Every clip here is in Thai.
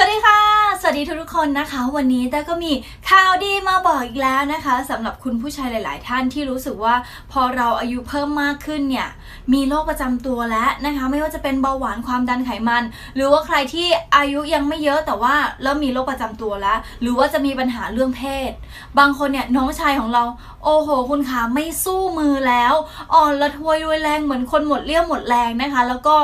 สวัสดีค่ะส วัสดีทุกๆคนนะคะ วันนี้แต่ก็มีข่าวดีมาบอกอีกแล้วนะคะสำหรับคุณผู้ชายหลาย ๆ ท่านที่รู้สึกว่าพอเราอายุเพิ่มมากขึ้นเนี่ยมีโรคประจำตัวแล้วนะคะ ไม่ว่าจะเป็นเบาหวานความดันไขมัน หรือว่าใครที่อายุยังไม่เยอะแต่ว่าเริ่มมีโรคประจำตัวแล้ว หรือว่าจะมีปัญหาเรื่องเพศ บางคนเนี่ยน้องชายของเรา โอ้โห คุณขาไม่สู้มือแล้วอ่อนละทวยรวยแรงเหมือนคนหมดเรี่ยวหมดแรงนะคะ แล้วก็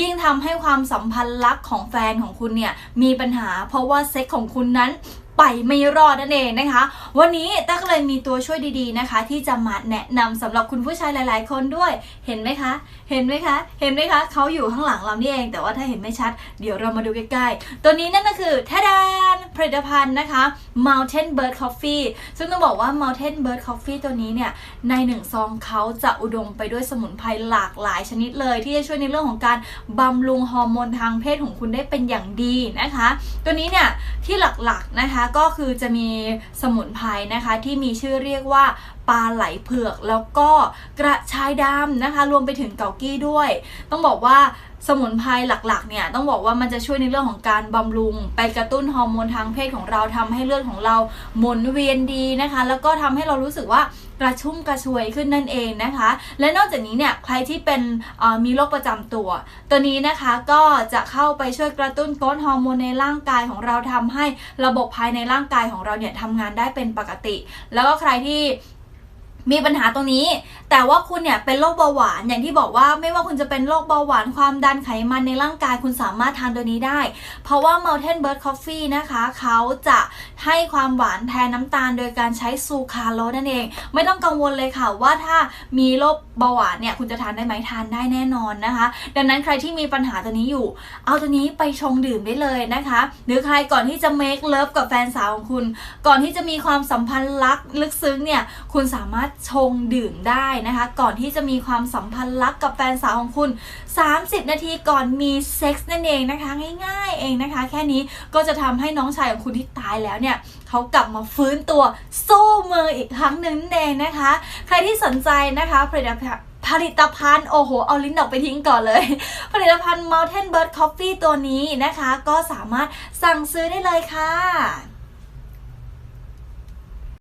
ยิ่งทำให้ความสัมพันธ์รักของแฟนของคุณเนี่ยมีปัญหาเพราะว่าเซ็กของคุณนั้น ไปไม่รอดนั่นเองนะคะ วันนี้ตั๊กเลยมีตัวช่วยดีๆนะคะ ที่จะมาแนะนำสำหรับคุณผู้ชายหลาย ๆ คนด้วย เห็นไหมคะ เห็นไหมคะ เห็นไหมคะเขาอยู่ข้างหลังเรานี่เอง แต่ว่าถ้าเห็นไม่ชัด เดี๋ยวเรามาดูใกล้ๆ ตัวนี้นั่นก็คือทาดานผลิตภัณฑ์นะคะ Mountain Bird Coffee ซึ่งต้องบอกว่า Mountain Bird Coffee ตัวนี้เนี่ยในหนึ่งซองเขาจะอุดมไปด้วยสมุนไพรหลากหลายชนิดเลย ที่จะช่วยในเรื่องของการบำรุงฮอร์โมนทางเพศของคุณได้เป็นอย่างดีนะคะ ตัวนี้เนี่ยที่หลักๆนะคะก็คือจะมีสมุนไพรนะคะที่มีชื่อเรียกว่าปลาไหลเผือกแล้วก็กระชายดำนะคะ รวมไปถึงเกากี้ด้วย ต้องบอกว่า สมุนไพรหลักๆเนี่ยต้องบอกว่ามันจะช่วยในเรื่องของการบำรุง ไปกระตุ้นฮอร์โมนทางเพศของเราทำให้เลือดของเราหมุนเวียนดีนะคะ แล้วก็ทำให้เรารู้สึกว่ากระชุ่มกระชวยขึ้นนั่นเองนะคะ และนอกจากนี้เนี่ยใครที่เป็นมีโรคประจำตัว ตัวนี้นะคะก็จะเข้าไปช่วยกระตุ้นโกรทฮอร์โมนในร่างกายของเราทำให้ระบบภายในร่างกายของเราเนี่ยทำงานได้เป็นปกติ แล้วก็ใครที่มีปัญหาตรงนี้ แต่ว่าคุณเนี่ยเป็นโรคเบาหวานอย่างที่บอกว่าไม่ว่าคุณจะเป็นโรคเบาหวานความดันไขมันในร่างกายคุณสามารถทานตัวนี้ได้ เพราะว่า Mountain Bird Coffee นะคะ เขาจะ ให้ความหวานแทนน้ำตาลโดยการใช้ซูคราโลสนั่นเอง ไม่ต้องกังวลเลยค่ะว่าถ้ามีโรคเบาหวานเนี่ยคุณจะทานได้ไหมทานได้แน่นอนนะคะ ดังนั้นใครที่มีปัญหาตัวนี้อยู่ เอาตัวนี้ไปชงดื่มได้เลยนะคะ หรือใครก่อนที่จะ make love กับแฟนสาวของคุณ ก่อนที่จะมีความสัมพันธ์รักลึกซึ้งเนี่ยคุณสามารถชงดื่มได้นะคะ ก่อนที่จะมีความสัมพันธ์รักกับแฟนสาวของคุณ 30 นาทีก่อนมีเซ็กส์นั่นเองนะคะ ง่ายๆเองนะคะ แค่นี้ก็จะทำให้น้องชายของคุณที่ตายแล้วเนี่ยเขากลับมาฟื้นตัวสู้มืออีกครั้งหนึ่งเองนะคะ ใครที่สนใจนะคะผลิตภัณฑ์ผลิตภัณฑ์ โอ้โห เอาลิ้นออกไปทิ้งก่อนเลย ผลิตภัณฑ์ Mountain Bird Coffee ตัวนี้นะคะ ก็สามารถสั่งซื้อได้เลยค่ะ